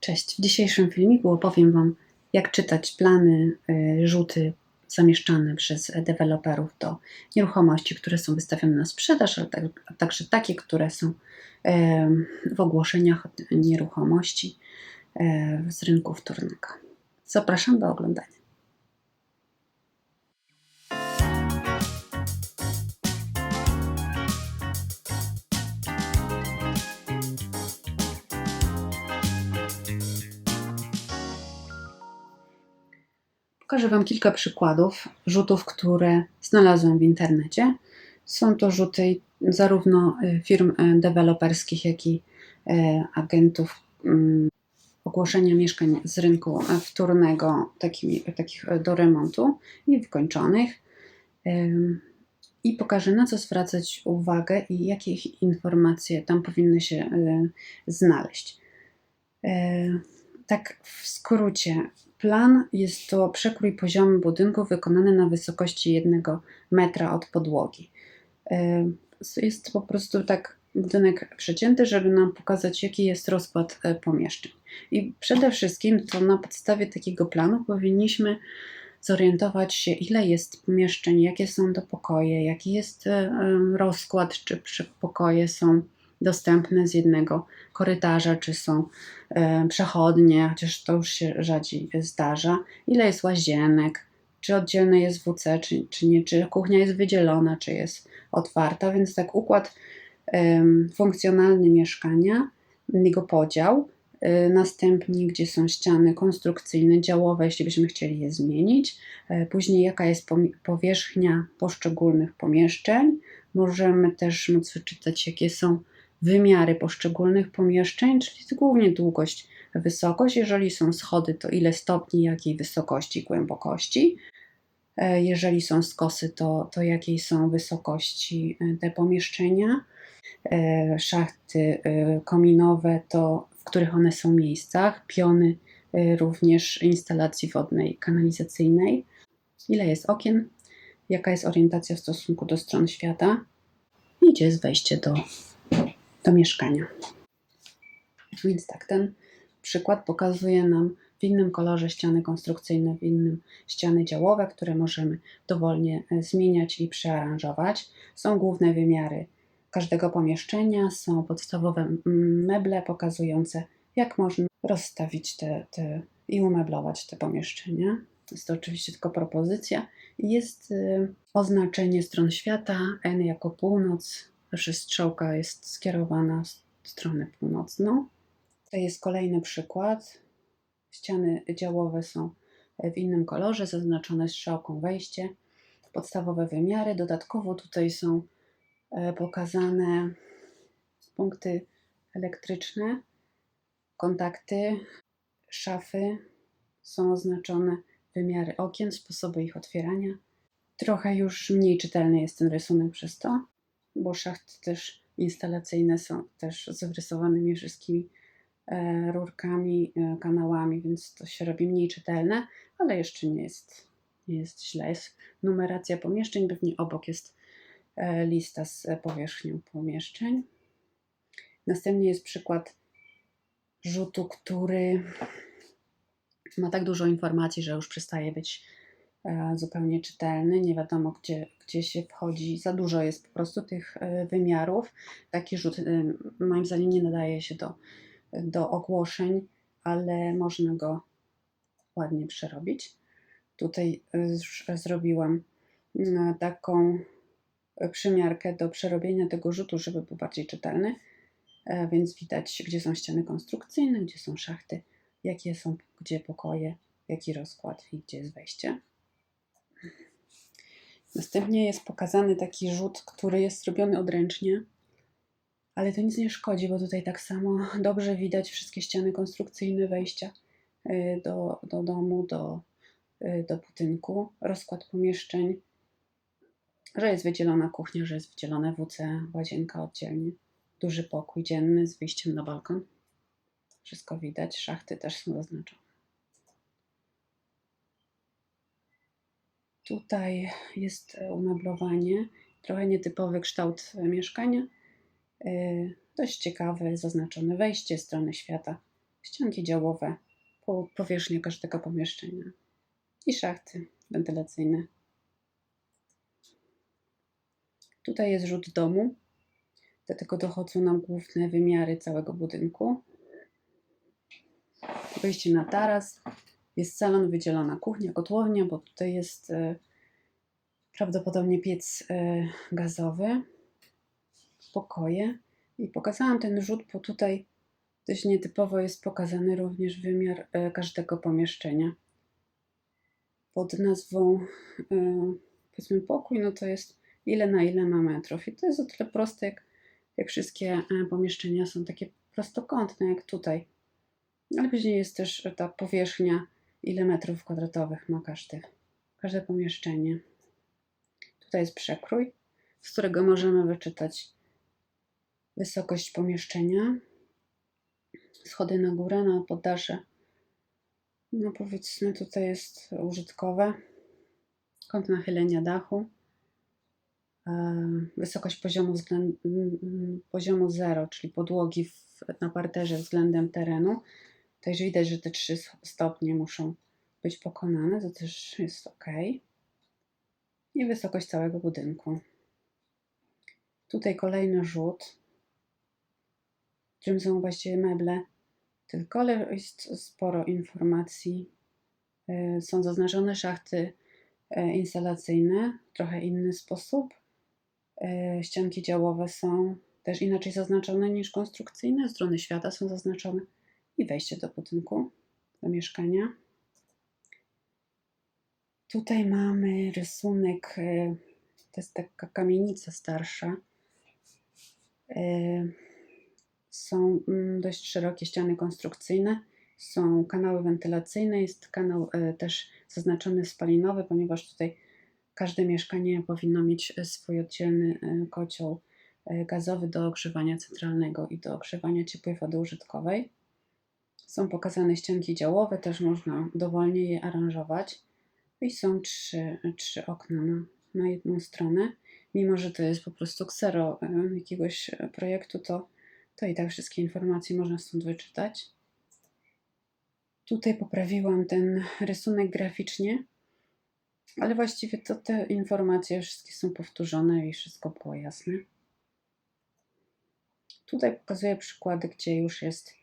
Cześć. W dzisiejszym filmiku opowiem Wam, jak czytać plany, y, rzuty zamieszczane przez deweloperów do nieruchomości, które są wystawione na sprzedaż, ale tak, także takie, które są em, w ogłoszeniach nieruchomości e, z rynku wtórnego. Zapraszam do oglądania. Pokażę Wam kilka przykładów rzutów, które znalazłam w internecie. Są to rzuty zarówno y, firm y, deweloperskich, jak i y, agentów mm, ogłoszenia mieszkań z rynku wtórnego, takimi, takich do remontu i wykończonych. I pokażę, na co zwracać uwagę i jakie informacje tam powinny się znaleźć. Tak w skrócie, plan jest to przekrój poziomu budynku wykonany na wysokości jednego metra od podłogi. Y, Jest po prostu tak budynek przecięty, żeby nam pokazać, jaki jest rozkład e, pomieszczeń. I przede wszystkim to na podstawie takiego planu powinniśmy zorientować się, ile jest pomieszczeń, jakie są to pokoje, jaki jest em, rozkład, czy pokoje są dostępne z jednego korytarza, czy są e, przechodnie, chociaż to już się rzadziej zdarza, ile jest łazienek, czy oddzielne jest WC, czy, czy nie, czy kuchnia jest wydzielona, czy jest otwarta, więc tak układ funkcjonalny mieszkania, jego podział, y, następnie gdzie są ściany konstrukcyjne, działowe, jeśli byśmy chcieli je zmienić, e, później jaka jest powierzchnia poszczególnych pomieszczeń, możemy też móc wyczytać jakie są wymiary poszczególnych pomieszczeń, czyli głównie długość, wysokość. Jeżeli są schody, to ile stopni, jakiej wysokości, głębokości. E, Jeżeli są skosy, to, to jakiej są wysokości e, te pomieszczenia. E, Szachty kominowe, to w których one są miejscach. Piony, również instalacji wodnej, kanalizacyjnej. Ile jest okien, jaka jest orientacja w stosunku do stron świata i gdzie jest wejście do do mieszkania. Więc tak, ten przykład pokazuje nam w innym kolorze ściany konstrukcyjne, w innym ściany działowe, które możemy dowolnie e, zmieniać i przearanżować. Są główne wymiary każdego pomieszczenia, są podstawowe meble pokazujące, jak można rozstawić te, te i umeblować te pomieszczenia. Jest to oczywiście tylko propozycja. Jest y, oznaczenie stron świata, N jako północ, Zawsze strzałka jest skierowana w stronę północną. To jest kolejny przykład. Ściany działowe są w innym kolorze, zaznaczone strzałką wejście. Podstawowe wymiary. Dodatkowo tutaj są e, pokazane punkty elektryczne, kontakty, szafy. Są oznaczone wymiary okien, sposoby ich otwierania. Trochę już mniej czytelny jest ten rysunek przez to bo szachty też instalacyjne są też z wyrysowanymi wszystkimi e, rurkami, e, kanałami, więc to się robi mniej czytelne, ale jeszcze nie jest, nie jest źle. Jest numeracja pomieszczeń, pewnie obok jest e, lista z powierzchnią pomieszczeń. Następnie jest przykład rzutu, który ma tak dużo informacji, że już przestaje być zupełnie czytelny. Nie wiadomo, gdzie, gdzie się wchodzi. Za dużo jest po prostu tych e, wymiarów. Taki rzut e, moim zdaniem nie nadaje się do, do ogłoszeń, ale można go ładnie przerobić. Tutaj e, zrobiłam taką przymiarkę do przerobienia tego rzutu, żeby był bardziej czytelny. E, Więc widać, gdzie są ściany konstrukcyjne, gdzie są szachty, jakie są, gdzie pokoje, jaki rozkład i gdzie jest wejście. Następnie jest pokazany taki rzut, który jest zrobiony odręcznie, ale to nic nie szkodzi, bo tutaj tak samo dobrze widać wszystkie ściany konstrukcyjne wejścia y, do, do domu, do, y, do budynku, rozkład pomieszczeń, że jest wydzielona kuchnia, że jest wydzielone WC, łazienka oddzielnie, duży pokój dzienny z wyjściem na balkon. Wszystko widać, szachty też są zaznaczone. Tutaj jest e, umeblowanie, trochę nietypowy kształt e, mieszkania. E, Dość ciekawe, zaznaczone wejście, strony świata ścianki działowe, po, powierzchnię każdego pomieszczenia i szachty wentylacyjne. Tutaj jest rzut domu, do tego dochodzą nam główne wymiary całego budynku. Wejście na taras, jest salon, wydzielona kuchnia, kotłownia, bo tutaj jest e, prawdopodobnie piec e, gazowy, pokoje. I pokazałam ten rzut, bo tutaj dość nietypowo jest pokazany również wymiar e, każdego pomieszczenia. Pod nazwą powiedzmy pokój, no to jest ile na ile ma metrów. I to jest o tyle proste, jak, jak wszystkie pomieszczenia są takie prostokątne, jak tutaj. Ale później jest też ta powierzchnia, ile metrów kwadratowych ma każdy, każde pomieszczenie. Tutaj jest przekrój, z którego możemy wyczytać wysokość pomieszczenia, schody na górę, na poddasze. No powiedzmy tutaj jest użytkowe, kąt nachylenia dachu, e, wysokość poziomu, względ, poziomu 0, czyli podłogi w, na parterze względem terenu. Także widać, że te trzy stopnie muszą być pokonane, to też jest ok. I wysokość całego budynku. Tutaj kolejny rzut czym są właściwie meble. Tylko jest sporo informacji. E, są zaznaczone szachty e, instalacyjne, trochę inny sposób. E, ścianki działowe są też inaczej zaznaczone niż konstrukcyjne. Strony świata są zaznaczone i wejście do budynku, do mieszkania. Tutaj mamy rysunek, to jest taka kamienica starsza są mm, dość szerokie ściany konstrukcyjne, są kanały wentylacyjne, jest kanał e, też zaznaczony spalinowy, ponieważ tutaj każde mieszkanie powinno mieć swój oddzielny kocioł gazowy do ogrzewania centralnego i do ogrzewania ciepłej wody użytkowej. Są pokazane ścianki działowe, też można dowolnie je aranżować. I są trzy, trzy okna na, na jedną stronę. Mimo, że to jest po prostu ksero jakiegoś projektu, to to i tak wszystkie informacje można stąd wyczytać. Tutaj poprawiłam ten rysunek graficznie, ale właściwie to te informacje wszystkie są powtórzone i wszystko było jasne. Tutaj pokazuję przykłady, gdzie już jest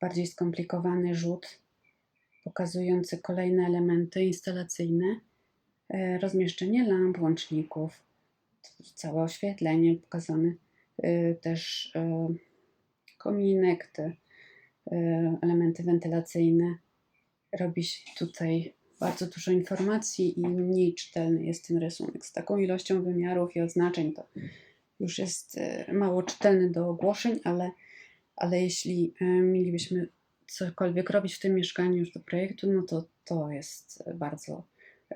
bardziej skomplikowany rzut, pokazujący kolejne elementy instalacyjne, e, rozmieszczenie lamp, łączników, całe oświetlenie pokazane, e, też e, kominek, te elementy wentylacyjne. Robi się tutaj bardzo dużo informacji i mniej czytelny jest ten rysunek. Z taką ilością wymiarów i oznaczeń to już jest mało czytelny do ogłoszeń, ale, ale jeśli e, mielibyśmy cokolwiek robić w tym mieszkaniu już do projektu, no to to jest bardzo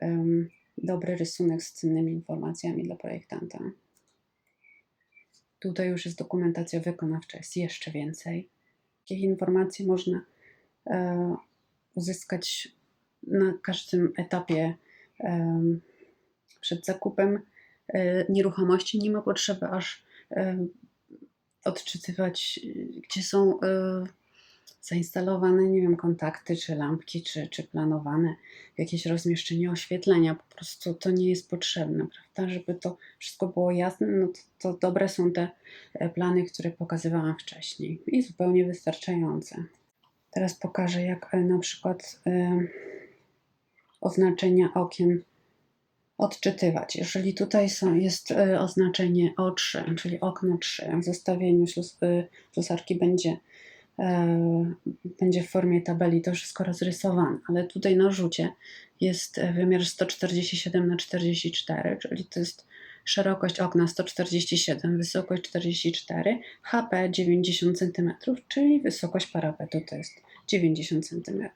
um, dobry rysunek z cennymi informacjami dla projektanta. Tutaj już jest dokumentacja wykonawcza, jest jeszcze więcej. Jakich informacji można e, uzyskać na każdym etapie e, przed zakupem e, nieruchomości. Nie ma potrzeby aż odczytywać, gdzie są e, zainstalowane, nie wiem, kontakty, czy lampki, czy, czy planowane jakieś rozmieszczenie oświetlenia. Po prostu to nie jest potrzebne, prawda? Żeby to wszystko było jasne, no to, to dobre są te e, plany, które pokazywałam wcześniej i zupełnie wystarczające. Teraz pokażę, jak e, na przykład y, oznaczenia okien odczytywać. Jeżeli tutaj są, jest oznaczenie O3, czyli okno 3, w zestawieniu ślusarki będzie E, będzie w formie tabeli to wszystko rozrysowane, ale tutaj na rzucie jest wymiar 147 na 44, czyli to jest szerokość okna 147, wysokość 44, HP 90 cm, czyli wysokość parapetu to jest 90 cm.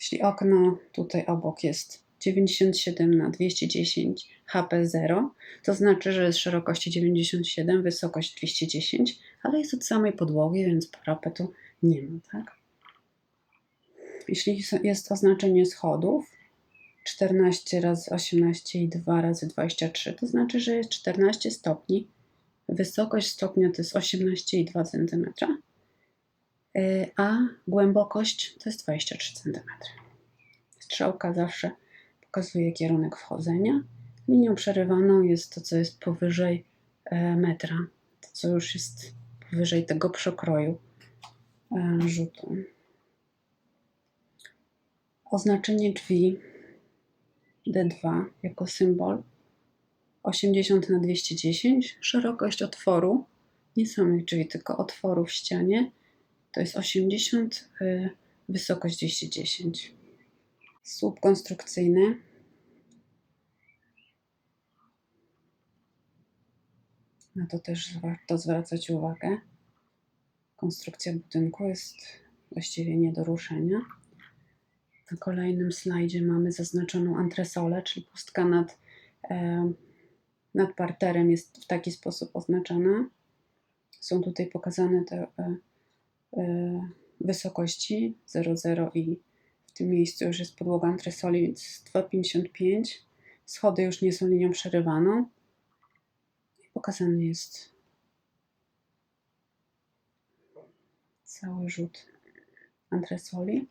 Jeśli okno tutaj obok jest 97 na 210 HP 0, to znaczy, że jest szerokości 97, wysokość 210, ale jest od samej podłogi, więc parapetu nie ma, tak? Jeśli jest oznaczenie schodów 14 razy 18 i 2 razy 23, to znaczy, że jest 14 stopni. Wysokość stopnia to jest 18,2 cm. y, a głębokość to jest 23 cm. Strzałka zawsze pokazuje kierunek wchodzenia. Linią przerywaną jest to, co jest powyżej e, metra, to co już jest powyżej tego przekroju e, rzutu. Oznaczenie drzwi D2 jako symbol 80 na 210, szerokość otworu, nie samych drzwi, tylko otworu w ścianie, to jest 80, y, wysokość 210. Słup konstrukcyjny. Na to też warto zwracać uwagę. Konstrukcja budynku jest właściwie nie do ruszenia. Na kolejnym slajdzie mamy zaznaczoną antresolę, czyli pustka nad, e, nad parterem jest w taki sposób oznaczona. Są tutaj pokazane te e, e, wysokości 0,0 i tym miejscu już jest podłoga antresoli, więc 2,55. Schody już nie są linią przerywaną. I pokazany jest cały rzut antresoli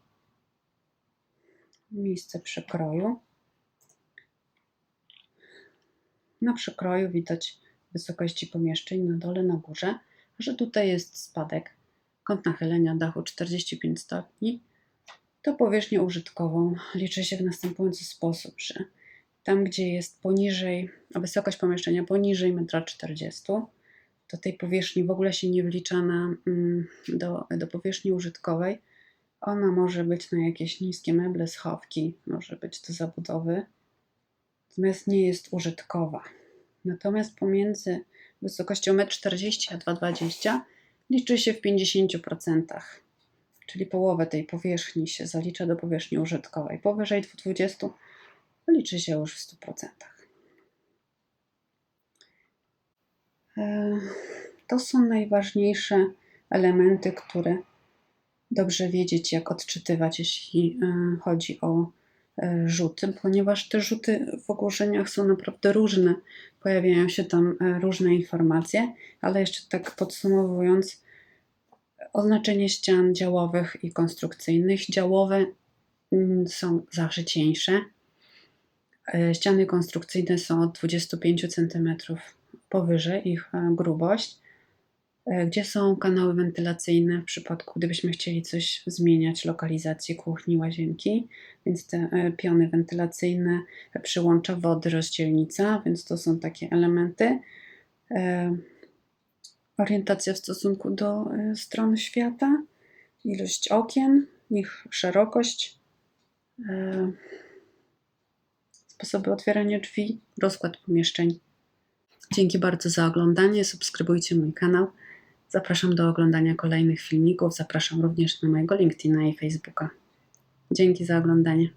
miejsce przekroju. Na przekroju widać wysokości pomieszczeń na dole, na górze, że tutaj jest spadek. Kąt nachylenia dachu 45 stopni. To powierzchnię użytkową. Liczy się w następujący sposób, że tam, gdzie jest poniżej, a wysokość pomieszczenia poniżej 1,40 m, to tej powierzchni w ogóle się nie wlicza na, mm, do, do powierzchni użytkowej, ona może być na jakieś niskie meble, schowki, może być do zabudowy, natomiast nie jest użytkowa. Natomiast pomiędzy wysokością 1,40 m a 2,20 m liczy się w 50%, czyli połowę tej powierzchni się zalicza do powierzchni użytkowej. Powyżej 2,20 m liczy się już w 100%. E, To są najważniejsze elementy, które dobrze wiedzieć, jak odczytywać, jeśli e, chodzi o e, rzuty, ponieważ te rzuty w ogłoszeniach są naprawdę różne. Pojawiają się tam różne informacje, ale jeszcze tak podsumowując, oznaczenie ścian działowych i konstrukcyjnych. Działowe mm, są zawsze cieńsze. Ściany konstrukcyjne są od 25 cm powyżej ich grubość E, gdzie są kanały wentylacyjne w przypadku, gdybyśmy chcieli coś zmieniać, lokalizację kuchni, łazienki, więc te e, piony wentylacyjne, przyłącza wody, rozdzielnica, więc to są takie elementy. Orientacja w stosunku do strony świata, ilość okien, ich szerokość, sposoby otwierania drzwi, rozkład pomieszczeń. Dzięki bardzo za oglądanie. Subskrybujcie mój kanał. Zapraszam do oglądania kolejnych filmików. Zapraszam również na mojego LinkedIna i Facebooka. Dzięki za oglądanie.